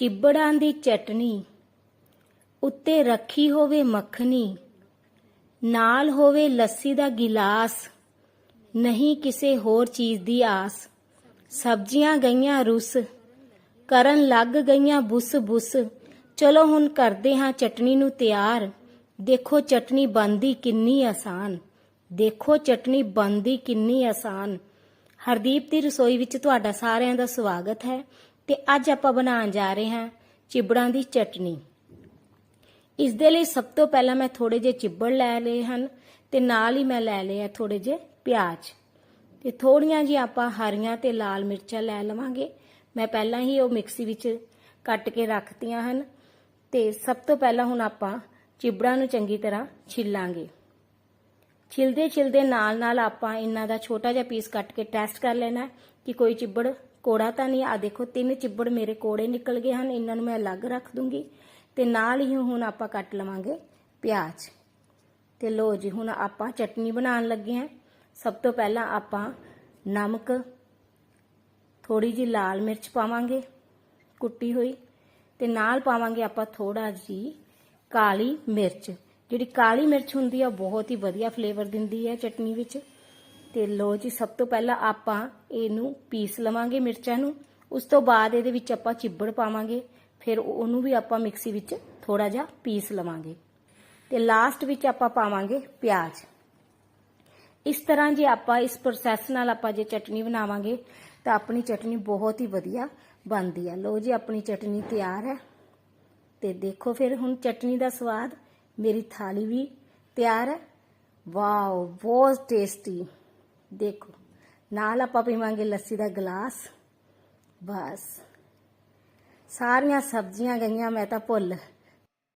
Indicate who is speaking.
Speaker 1: ਚਿੱਬੜਾਂ ਦੀ ਚਟਣੀ, ਉੱਤੇ ਰੱਖੀ ਹੋਵੇ ਮੱਖਣੀ, ਨਾਲ ਹੋਵੇ ਲੱਸੀ ਦਾ ਗਿਲਾਸ, ਨਹੀਂ ਕਿਸੇ ਹੋਰ ਚੀਜ਼ ਦੀ ਆਸ। ਸਬਜ਼ੀਆਂ ਗਈਆਂ ਰੁੱਸ, ਕਰਨ ਲੱਗ ਗਈਆਂ ਬੁੱਸ ਬੁੱਸ। ਚਲੋ ਹੁਣ ਕਰਦੇ ਹਾਂ ਚਟਨੀ ਨੂੰ ਤਿਆਰ। ਦੇਖੋ ਚਟਣੀ ਬਣਦੀ ਕਿੰਨੀ ਆਸਾਨ। ਦੇਖੋ ਚਟਣੀ ਬਣਦੀ ਕਿੰਨੀ ਆਸਾਨ। ਹਰਦੀਪ ਦੀ ਰਸੋਈ ਵਿੱਚ ਤੁਹਾਡਾ ਸਾਰਿਆਂ ਦਾ ਸਵਾਗਤ ਹੈ। ਤੇ ਅੱਜ ਆਪਾਂ ਬਣਾਉਣ ਜਾ ਰਹੇ ਹਾਂ ਚਿਬੜਾਂ ਦੀ ਚਟਣੀ ਇਸ ਦੇ ਲਈ ਸਭ ਤੋਂ ਪਹਿਲਾਂ ਮੈਂ ਥੋੜੇ ਜਿਹੇ ਚਿੱਬੜ ਲੈ ਲਏ ਹਨ ਤੇ ਨਾਲ ਹੀ ਮੈਂ ਲੈ ਲਏ ਆ ਥੋੜੇ ਜਿਹੇ ਪਿਆਜ਼। ਤੇ ਥੋੜੀਆਂ ਜੀ ਆਪਾਂ ਹਰੀਆਂ ਤੇ ਲਾਲ ਮਿਰਚਾਂ ਲੈ ਲਵਾਂਗੇ। ਮੈਂ ਪਹਿਲਾਂ ਹੀ ਉਹ ਮਿਕਸੀ ਵਿੱਚ ਕੱਟ ਕੇ ਰੱਖਤੀਆਂ ਹਨ ਤੇ ਸਭ ਤੋਂ ਪਹਿਲਾਂ ਹੁਣ ਆਪਾਂ ਚਿਬੜਾਂ ਨੂੰ ਚੰਗੀ ਤਰ੍ਹਾਂ ਛਿੱਲਾਂਗੇ। ਛਿਲਦੇ ਛਿਲਦੇ ਨਾਲ ਨਾਲ ਆਪਾਂ ਇਹਨਾਂ ਦਾ ਛੋਟਾ ਜਿਹਾ ਪੀਸ ਕੱਟ ਕੇ ਟੈਸਟ ਕਰ ਲੈਣਾ ਕਿ ਕੋਈ ਚਿੱਬੜ ਕੋੜਾ ਤਾਂ ਨਹੀਂ ਆ ਦੇਖੋ, ਤਿੰਨ ਚਿੱਬੜ ਮੇਰੇ ਕੋੜੇ ਨਿਕਲ ਗਏ ਹਨ, ਇਹਨਾਂ ਨੂੰ ਮੈਂ ਅਲੱਗ ਰੱਖ ਦੂੰਗੀ। ਤੇ ਨਾਲ ਹੀ ਹੁਣ ਆਪਾਂ ਕੱਟ ਲਵਾਂਗੇ ਪਿਆਜ਼। ਤੇ ਲੋ ਜੀ, ਹੁਣ ਆਪਾਂ ਚਟਨੀ ਬਣਾਉਣ ਲੱਗੇ ਹਾਂ। ਸਭ ਤੋਂ ਪਹਿਲਾਂ ਆਪਾਂ ਨਮਕ ਥੋੜੀ ਜੀ ਲਾਲ ਮਿਰਚ ਪਾਵਾਂਗੇ, ਕੁੱਟੀ ਹੋਈ। ਤੇ ਨਾਲ ਪਾਵਾਂਗੇ ਆਪਾਂ ਥੋੜਾ ਜੀ ਕਾਲੀ ਮਿਰਚ। ਜਿਹੜੀ ਕਾਲੀ ਮਿਰਚ ਹੁੰਦੀ ਆ, ਉਹ ਬਹੁਤ ਹੀ ਵਧੀਆ ਫਲੇਵਰ ਦਿੰਦੀ ਹੈ ਚਟਨੀ ਵਿੱਚ। ਤੇ ਲੋ ਜੀ, ਸਭ ਤੋਂ ਪਹਿਲਾਂ ਆਪਾਂ ਇਹਨੂੰ ਪੀਸ ਲਵਾਂਗੇ ਮਿਰਚਾਂ ਨੂੰ। ਉਸ ਤੋਂ ਬਾਅਦ ਇਹਦੇ ਵਿੱਚ ਆਪਾਂ ਚਿੱਬੜ ਪਾਵਾਂਗੇ। ਫਿਰ ਉਹਨੂੰ ਵੀ ਆਪਾਂ ਮਿਕਸੀ ਵਿੱਚ ਥੋੜਾ ਜਿਹਾ ਪੀਸ ਲਵਾਂਗੇ। ਤੇ ਲਾਸਟ ਵਿੱਚ ਆਪਾਂ ਪਾਵਾਂਗੇ ਪਿਆਜ਼। ਇਸ ਤਰ੍ਹਾਂ ਜੇ ਆਪਾਂ ਇਸ ਪ੍ਰੋਸੈਸ ਨਾਲ ਆਪਾਂ ਜੇ ਚਟਨੀ ਬਣਾਵਾਂਗੇ, ਤਾਂ ਆਪਣੀ ਚਟਨੀ ਬਹੁਤ ਹੀ ਵਧੀਆ ਬਣਦੀ ਹੈ ਲੋ ਜੀ, ਆਪਣੀ ਚਟਨੀ ਤਿਆਰ ਹੈ। ਤੇ ਦੇਖੋ ਫਿਰ ਹੁਣ ਚਟਨੀ ਦਾ ਸਵਾਦ। ਮੇਰੀ ਥਾਲੀ ਵੀ ਤਿਆਰ ਹੈ। ਵਾਓ, ਬਹੁਤ ਟੇਸਟੀ ਦੇਖੋ ਨਾਲ ਆਪਾਂ ਪੀਵਾਂਗੇ ਲੱਸੀ ਦਾ ਗਲਾਸ। ਬਸ। ਸਾਰੀਆਂ ਸਬਜ਼ੀਆਂ ਗਈਆਂ ਮੈਂ ਤਾਂ ਭੁੱਲ